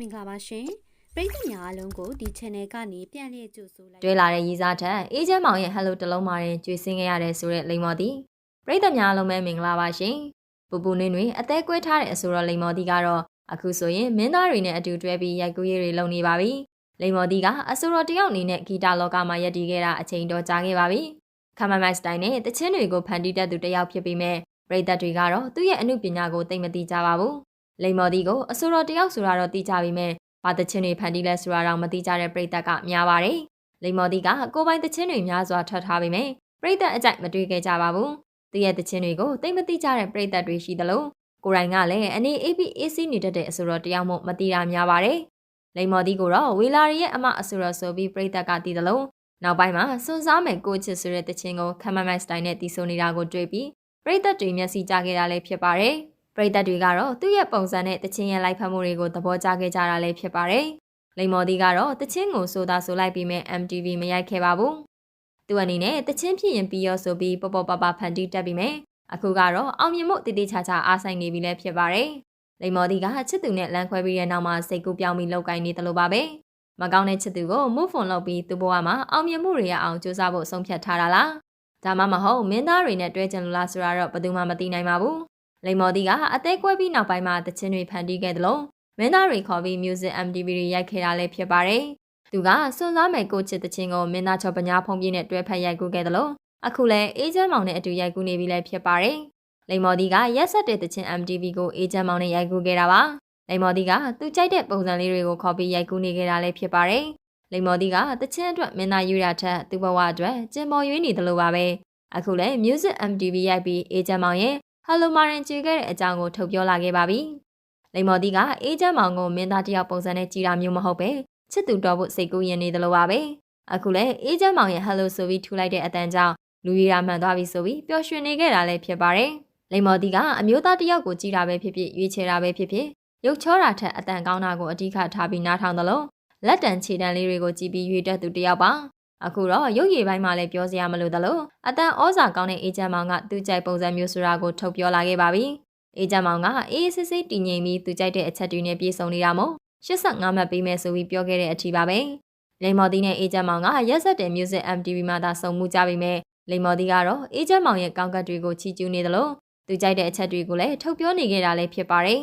မင်္ဂလာပါရှင်ပရိသတ်များအားလုံးကိုဒီ channel ကနေပြန်လည်ကြိုဆိုလိုက်တွေ့လာတဲ့ရီစားထက်အေဂျင့်မောင်ရဲ့ Hello တလုံးမှာရင်ကြွေစင်းခဲ့ရတဲ့ဆိုတဲ့လိမ္မော်တီပရိသတ်များအားလုံးပဲမင်္ဂလာပါရှင်ပူပူနွေ့နွေ့အသေးကွဲထားတဲ့အဆိုတော်လိမ္မော်တီကတော့အခုဆိုရင်မင်းသားတွေနဲ့အတူတွဲပြီးရိုက်ကူးရေးတွေလုပ်နေပါပြီလိမ္မော်တီကအဆိုတော်တယောက်အနေနဲ့ဂီတလောကမှာရည်တည်ခဲ့တာအချိန်တော်ကြာခဲ့ပါပြီခမမိုက်စတိုင်နဲ့တချင်းတွေကိုဖန်တီးတတ်သူတယောက်ဖြစ်ပြီးမဲ့ပရိသတ်တွေကတော့သူ့ရဲ့အမှုပညာကိုသိမသိကြပါဘူး လိမ္မော်တီကိုအဆိုတော်တယောက်ဆိုတာတော့သိကြပြီမဲ့ဘာတချင်းတွေဖန်တီးလဲဆိုတာတော့မသိကြတဲ့ပရိသတ်ကများပါတယ်လိမ္မော်တီကကိုပိုင်တချင်းတွေများစွာထွက်ထားပေမဲ့ပရိသတ်အကြိုက်မတွေ့ခဲ့ကြပါဘူးသူရဲ့တချင်းတွေကိုသိမသိကြတဲ့ပရိသတ်တွေရှိသလိုကိုရိုင်းကလည်းအနေ APAC နေတတ်တဲ့အဆိုတော်တယောက်မှမသိတာများပါတယ်လိမ္မော်တီကိုတော့ဝေလာရီရဲ့အမအဆိုတော်ဆိုပြီးပရိသတ်ကသိသလိုနောက်ပိုင်းမှာစွန်စားမယ်ကိုချစ်ဆိုတဲ့တချင်းကိုခမမတ်စတိုင်နဲ့တီးဆိုနေတာကိုတွေ့ပြီးပရိသတ်တွေမျက်စိကျခဲ့တာလည်းဖြစ်ပါတယ် ပရိသတ်တွေကတော့သူ့ရဲ့ပုံစံနဲ့တချင်းရဲ့လိုက်ဖက်မှုတွေကိုသဘောကျခဲ့ကြတာလည်းဖြစ်ပါတယ်လိမ္မော်တီကတော့တချင်းကိုဆိုတာဆိုလိုက်ပြီးမဲ့ MTV မရိုက်ခဲ့ပါဘူးသူအနေနဲ့တချင်းဖြစ်ရင်ပြီးရောဆိုပြီးပပပပဖန်တီးတက်ပြီးမဲ့အခုကတော့အောင်မြင်မှုတည်တည်ချာချာအားဆိုင်နေပြီလည်းဖြစ်ပါတယ်လိမ္မော်တီကချစ်သူနဲ့လမ်းခွဲပြီးတဲ့နောက်မှာစိတ်ကူးပြောင်းပြီးလောက်ကင်နေတယ်လို့ပါပဲမကောင်းတဲ့ချစ်သူကို move on လုပ်ပြီးသူ့ဘဝမှာအောင်မြင်မှုတွေရအောင်ကြိုးစားဖို့ဆုံးဖြတ်ထားတာလားဒါမှမဟုတ်မင်းသားတွေနဲ့တွဲကြံလို့လားဆိုတာတော့ဘယ်သူမှမသိနိုင်ပါဘူး လိမ္မော်တီကအသေးကွဲပြီးနောက်ပိုင်းမှာတခြင်းတွေဖန်တီးခဲ့တယ်လို့မင်းသားတွေခေါ်ပြီး music MTV တွေရိုက်ခဲ့တာလည်းဖြစ်ပါတယ်သူကစွန်စားမယ်ကိုချစ်တခြင်းကိုမင်းသားချော်ပညာဖုံးပြင်းနဲ့တွဲဖက်ရိုက်ကူးခဲ့တယ်လို့အခုလည်းအေဂျင့်မောင်နဲ့အတူရိုက်ကူးနေပြီလည်းဖြစ်ပါတယ်လိမ္မော်တီကရက်ဆက်တဲ့တခြင်း MTV ကိုအေဂျင့်မောင်နဲ့ရိုက်ကူးခဲ့တာပါလိမ္မော်တီကသူကြိုက်တဲ့ပုံစံလေးတွေကိုခေါ်ပြီးရိုက်ကူးနေခဲ့တာလည်းဖြစ်ပါတယ်လိမ္မော်တီကတခြင်းအတွက်မင်းသားယူရထက်သူ့ဘဝအတွက်ကျင်ပေါ်ရွေးနေတယ်လို့ပါပဲအခုလည်း Music MTV ရိုက်ပြီးအေဂျင့်မောင်ရဲ့ Hello Marin ကြွေခဲ့တဲ့အကြောင်းကိုထုတ်ပြောလာခဲ့ပါပြီလိမ္မော်တီကအေဂျင့်မောင်ကိုမင်းသားတယောက်ပုံစံနဲ့ကြည်တာမျိုးမဟုတ်ပဲချစ်သူတော်ဖို့စိတ်ကူးရင်နေတယ်လို့ပါပဲအခုလည်းအေဂျင့်မောင်ရဲ့ Hello ဆိုပြီးထူလိုက်တဲ့အတန်ကြောင့်လူရီရာမှန်သွားပြီဆိုပြီးပျော်ရွှင်နေခဲ့တာလည်းဖြစ်ပါတယ်လိမ္မော်တီကအမျိုးသားတယောက်ကိုကြည်တာပဲဖြစ်ဖြစ်ရွေးချယ်တာပဲဖြစ်ဖြစ်ရုပ်ချောတာထက်အတန်ကောင်းတာကိုအဓိကထားပြီးနားထောင်သလိုလက်တံခြေတံလေးတွေကိုကြည်ပြီးရွေးတတ်သူတယောက်ပါ အခုတော့ရုပ်ရည်ပိုင်းမှာလည်းပြောစရာမလိုသလိုအတန်ဩဇာကောင်းတဲ့အေဂျင့်မောင်ကသူ့ကြိုက်ပုံစံမျိုးဆိုတာကိုထုတ်ပြောလာခဲ့ပါပြီအေဂျင့်မောင်ကအေးစစ်စစ်တည်ငြိမ်ပြီးသူကြိုက်တဲ့အချက်တွေနဲ့ပြေဆုံးနေတာမို့85မှတ်ပေးမယ်ဆိုပြီးပြောခဲ့တဲ့အထီပါပဲလိမ္မော်တီနဲ့အေဂျင့်မောင်ကရက်ဆက်တဲ့ Music MTV မှာသာစုံမှုကြပြီမဲ့လိမ္မော်တီကတော့အေဂျင့်မောင်ရဲ့ကောင်းကတ်တွေကိုချီးကျူးနေသလိုသူကြိုက်တဲ့အချက်တွေကိုလည်းထုတ်ပြောနေခဲ့တာလည်းဖြစ်ပါတယ်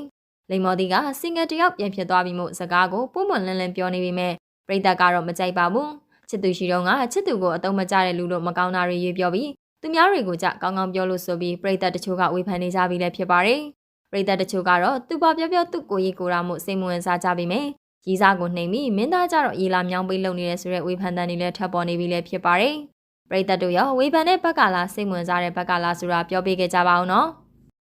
လိမ္မော်တီကစင်ငယ်တယောက်ပြန်ဖြစ်သွားပြီးမှစကားကိုပုံမှန်လန်းလန်းပြောနေပေမဲ့ပရိသတ်ကတော့မကြိုက်ပါဘူး ချစ်သူရှိတော့ကချစ်သူကိုအတုံးမကျတဲ့လူတို့မကောင်းတာတွေရွေးပြောပြီးသူများတွေကိုကြကောင်းကောင်းပြောလို့ဆိုပြီးပရိသတ်တချို့ကဝေဖန်နေကြပြီလည်းဖြစ်ပါတယ်ပရိသတ်တချို့ကတော့သူပါပြောပြောသူ့ကိုရီကိုရာမှုစိတ်မဝင်စားကြပြီမယ်ရီစားကိုနှိမ်ပြီးမင်းသားကြတော့ရေလာမြောင်းပေးလုပ်နေတဲ့ဆိုတဲ့ဝေဖန်တန်တွေလည်းထပ်ပေါ်နေပြီလည်းဖြစ်ပါတယ်ပရိသတ်တို့ရောဝေဖန်တဲ့ဘက်ကလားစိတ်ဝင်စားတဲ့ဘက်ကလားဆိုတာပြောပြခဲ့ကြပါအောင်နော်